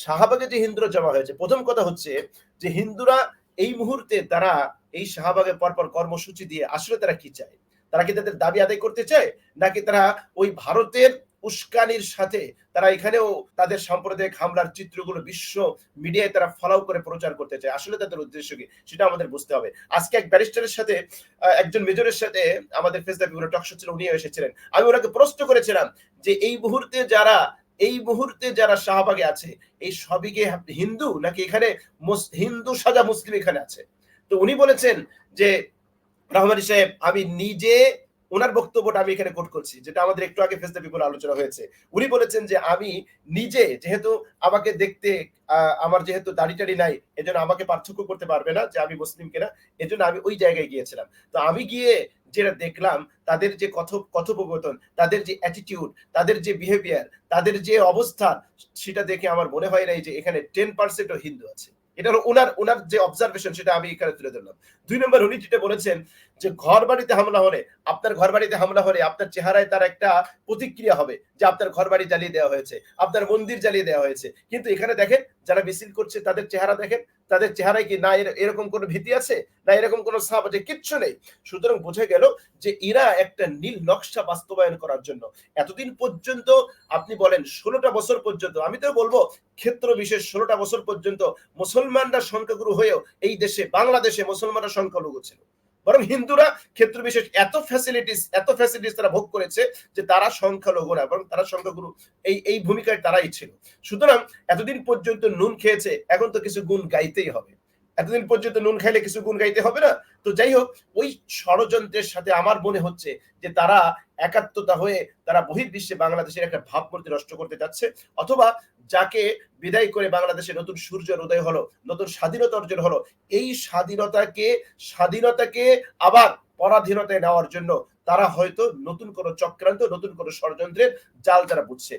শাহবাগে যে হিন্দুরা জমা হয়েছে। প্রথম কথা হচ্ছে যে হিন্দুরা এই মুহূর্তে তারা এই শাহবাগে পরপর কর্মসূচি দিয়ে আসলে তারা কি চায়? তারা কি তাদের দাবি আদায় করতে চায়? নাকি তারা ওই ভারতের উস্কানির সাথে তারা এখানেও তাদের সাম্প্রদায়িক হামলার চিত্রগুলো বিশ্ব মিডিয়ায় তারা ফলো করে প্রচার করতে চায়? আসলে তাদের উদ্দেশ্য কি? সেটা আমাদের বুঝতে হবে। আজকে এক ব্যারিস্টারের সাথে একজন মেজরের সাথে আমাদের ফেসবুক টক শো ছিল উনি এসেছিলেন। আমি ওনাকে প্রশ্ন করেছিলাম যে এই মুহূর্তে যারা এই মুহূর্তে যারা শাহবাগে আছে, এই সবই কি হিন্দু? নাকি এখানে হিন্দু সাজা মুসলিম এখানে আছে? তো উনি বলেছেন যে, রহমানি সাহেব, আমি নিজে ওনার বক্তব্যটা আমি এখানে কোট করছি, যেটা আমাদের একটু আগে ফেসতে পিপল আলোচনা হয়েছে। উনি বলেছেন যে, আমি নিজে যেহেতু আমাকে দেখতে আমার যেহেতু দাড়ি টাড়ি নাই, এজন্য আমাকে পার্থক্য করতে পারবে না যে আমি মুসলিম কিনা, এজন্য আমি ওই জায়গায় গিয়েছিলাম। তো আমি গিয়ে যেটা দেখলাম, তাদের যে কথ, কথোপকথন, তাদের যে অ্যাটিটিউড তাদের যে বিহেভিয়ার তাদের যে অবস্থান সেটা দেখে আমার মনে হয় নাই যে এখানে টেন পার্সেন্টও হিন্দু আছে। এটা ওনার ওনার যে অবজারভেশন সেটা আমি এখানে তুলে ধরলাম। দুই নম্বর উনি যেটা বলেছেন যে ঘর বাড়িতে হামলা হলে, আপনার ঘর বাড়িতে হামলা হলে আপনার চেহারায় তার একটা প্রতিক্রিয়া হবে যে আপনার ঘর বাড়ি জ্বালিয়ে দেওয়া হয়েছে, আপনার মন্দির জ্বালিয়ে দেওয়া হয়েছে। কিন্তু এখানে দেখেন, যারা মিছিল করছে তাদের চেহারা দেখেন তাদের চেহারায় কি না এরকম কোনো ভীতি আছে? না এরকম কোনো সাপ আছে? কিচ্ছু নেই। সুতরাং বোঝা গেল যে এরা একটা নীল নকশা বাস্তবায়ন করার জন্য। এতদিন পর্যন্ত আপনি বলেন ষোলোটা বছর পর্যন্ত, আমি তো বলব ক্ষেত্র বিশেষ ষোলোটা বছর পর্যন্ত মুসলমানরা সংখ্যাগুরু হয়েও এই দেশে, বাংলাদেশে মুসলমানরা সংখ্যালঘু ছিল। বরং হিন্দুরা ক্ষেত্র বিশেষ এত ফ্যাসিলিটিস এত ফ্যাসিলিটিস তারা ভোগ করেছে যে তারা সংখ্যালঘুরা বরং তারা সংখ্যাগুরু। এই এই ভূমিকায় তারাই ছিল। সুতরাং এতদিন পর্যন্ত নুন খেয়েছে, এখন তো কিছু গুণ গাইতেই হবে। এতদিন পর্যন্ত নুন খাইলে কিছু গুণ গাইতে হবে না। তো যাই হোক ওই ষড়যন্ত্রের সাথে আমার মনে হচ্ছে যে তারা একাত্মতা হয়ে তারা বহির্বিশ্বে বাংলাদেশের একটা ভাবমূর্তি নষ্ট করতে যাচ্ছে, অথবা যাকে বিদায় করে বাংলাদেশে নতুন সূর্যের উদয় হলো, নতুন স্বাধীনতা অর্জন হলো, এই স্বাধীনতাকে স্বাধীনতাকে আবার পরাধীনতায় নেওয়ার জন্য তারা হয়তো নতুন কোন চক্রান্ত, নতুন কোন ষড়যন্ত্রের জাল তারা বুঝছে।